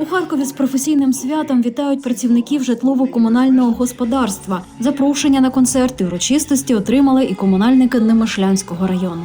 У Харкові з професійним святом вітають працівників житлово-комунального господарства. Запрошення на концерти урочистості отримали і комунальники Немишлянського району.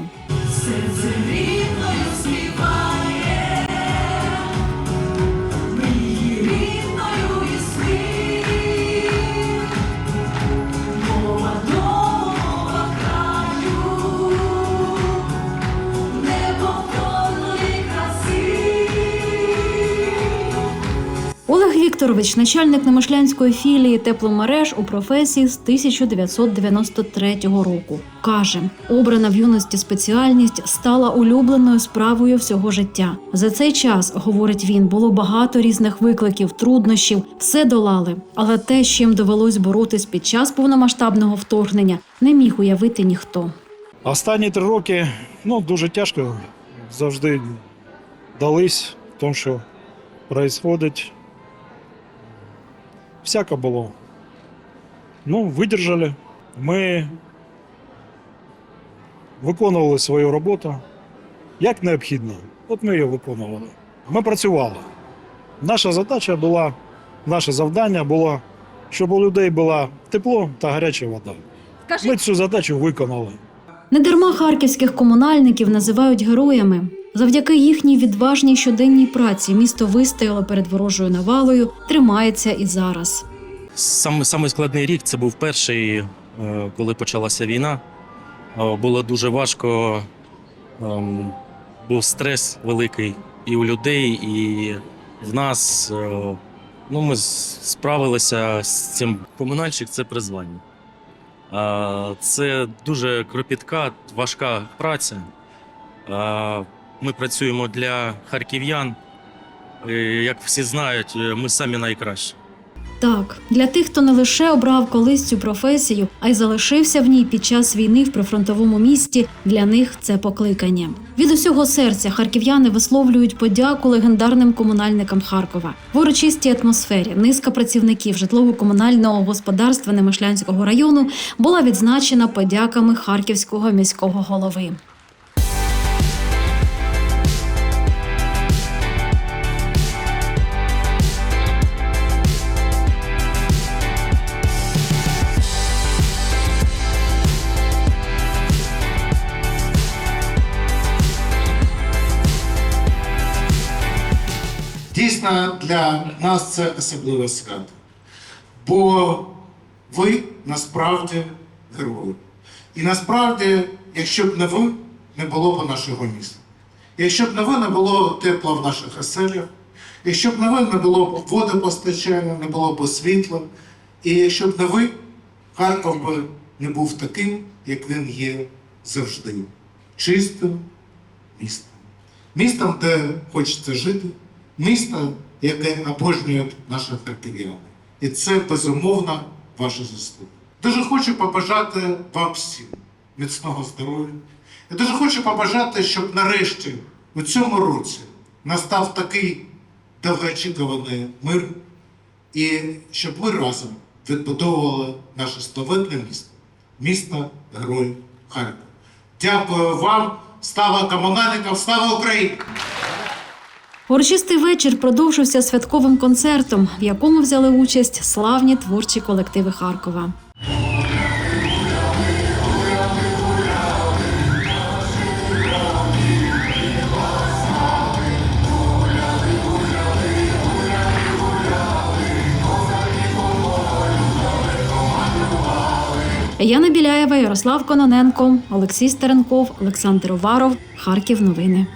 Вікторович, начальник Немишлянської філії тепломереж у професії з 1993 року, каже, обрана в юності спеціальність стала улюбленою справою всього життя. За цей час, говорить він, було багато різних викликів, труднощів, все долали. Але те, з чим довелось боротись під час повномасштабного вторгнення, не міг уявити ніхто. Останні три роки ну, дуже тяжко завжди дались в тому, що відбувається. Всяко було. Ну, видержали. Ми виконували свою роботу як необхідно. От ми її виконували. Ми працювали. Наша задача була, наше завдання було, щоб у людей було тепло та гаряча вода. Ми цю задачу виконали. Недарма харківських комунальників називають героями. Завдяки їхній відважній щоденній праці місто вистояло перед ворожою навалою, тримається і зараз. Саме самий складний рік це був перший, е, коли почалася війна. Е, Було дуже важко, ем, був стрес великий і у людей, і в нас. Е, Ну, ми справилися з цим. Комунальщик це призвання. Це дуже кропітка, важка праця. Ми працюємо для харків'ян. Е, Як всі знають, е, ми самі найкращі. Так, для тих, хто не лише обрав колись цю професію, а й залишився в ній під час війни в прифронтовому місті, для них це покликання. Від усього серця харків'яни висловлюють подяку легендарним комунальникам Харкова. В урочистій атмосфері низка працівників житлово-комунального господарства Немишлянського району була відзначена подяками харківського міського голови. Дійсно, для нас це особливе свято. Бо ви насправді герої. І насправді, якщо б не ви, не було б нашого міста. Якщо б не ви, не було тепла в наших оселях, якщо б не ви, не було б водопостачання, не було б світла. І якщо б не ви, Харків би не був таким, як він є завжди. Чистим містом. Містом, де хочеться жити, місто, яке обожнюють наші харків'яни. І це безумовно ваша заслуга. Дуже хочу побажати вам всім міцного здоров'я. Я дуже хочу побажати, щоб нарешті у цьому році настав такий довгоочікуваний мир, і щоб ви разом відбудовували наше славетне місто, місто Герой Харків. Дякую вам, слава комунальникам, слава Україні! Урочистий вечір продовжився святковим концертом, в якому взяли участь славні творчі колективи Харкова. Яна Біляєва, Ярослав Кононенко, Олексій Стеренков, Олександр Уваров. Харків. Новини.